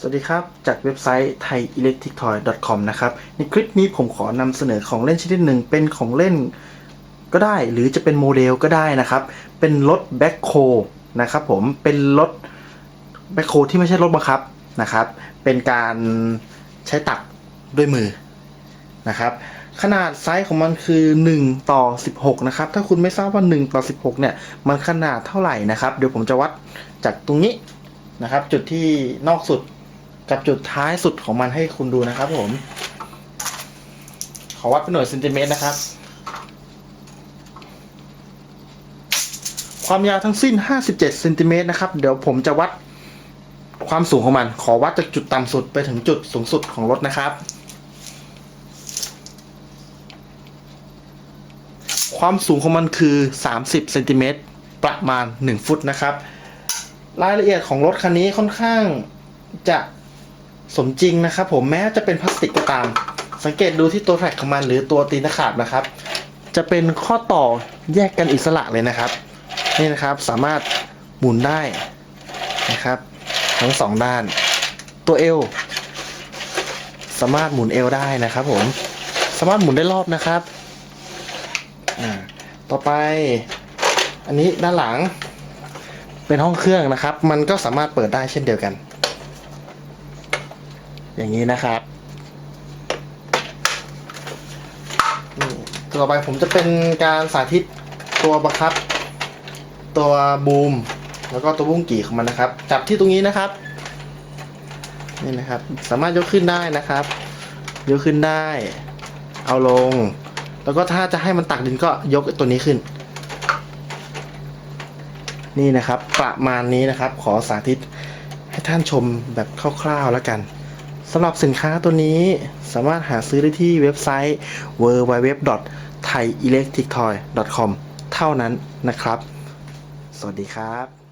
สวัสดีครับ จากเว็บไซต์ thaiElectricToy.com นะครับ ในคลิปนี้ผมขอนำเสนอของเล่นชนิดหนึ่งเป็นของเล่นก็ได้ หรือจะเป็นโมเดลก็ได้นะครับ เป็นรถแบ็คโคนะครับผมเป็นรถแบ็คโคที่ไม่ใช่รถบังคับนะครับ เป็นการใช้ตักด้วยมือนะครับ ขนาดไซส์ของมันคือ 1 ต่อ 16 นะครับ ถ้าคุณไม่ทราบว่า 1 ต่อ 16 เนี่ย มันขนาดเท่าไหร่นะครับ เดี๋ยวผมจะวัดจากตรงนี้นะครับ จุดที่นอกสุด กับจุดท้ายสุดของมันให้คุณดูนะครับผม ขอวัดเป็นหน่วยเซนติเมตรนะครับ ความยาวทั้งสิ้น 57เซนติเมตรนะครับ เดี๋ยวผมจะวัดความสูงของมัน ขอวัดจากจุดต่ำสุดไปถึงจุดสูงสุดของรถนะครับ ความสูงของมันคือ 30เซนติเมตรประมาณ 1 ฟุตนะครับ รายละเอียดของรถคันนี้ค่อนข้างจะ สมจริงนะครับผมแม้จะเป็นพลาสติกก็ตาม สังเกตดูที่ตัวแทร็กของมันหรือตัวตีนตะขาบนะครับ จะเป็นข้อต่อแยกกันอิสระเลยนะครับ นี่นะครับสามารถหมุนได้นะครับ ทั้งสองด้าน ตัวเอวสามารถหมุนเอวได้นะครับผมสามารถหมุนได้รอบนะครับต่อไป อันนี้ด้านหลังเป็นห้องเครื่องนะครับ มันก็สามารถเปิดได้เช่นเดียวกัน อย่างนี้นะครับต่อไปผมจะเป็นการสาธิตตัวบังคับ ตัวบูม แล้วก็ตัวบุ้งกี่ของมันนะครับ จับที่ตรงนี้นะครับ นี่นะครับ สามารถยกขึ้นได้นะครับ ยกขึ้นได้ เอาลง แล้วก็ถ้าจะให้มันตักดินก็ยกตัวนี้ขึ้น นี่นะครับ ประมาณนี้นะครับ ขอสาธิตให้ท่านชมแบบคร่าวๆแล้วกัน สำหรับสินค้าตัวนี้สามารถหาซื้อได้ที่เว็บไซต์ www.thaiElectricToy.com เท่านั้นนะครับ สวัสดีครับ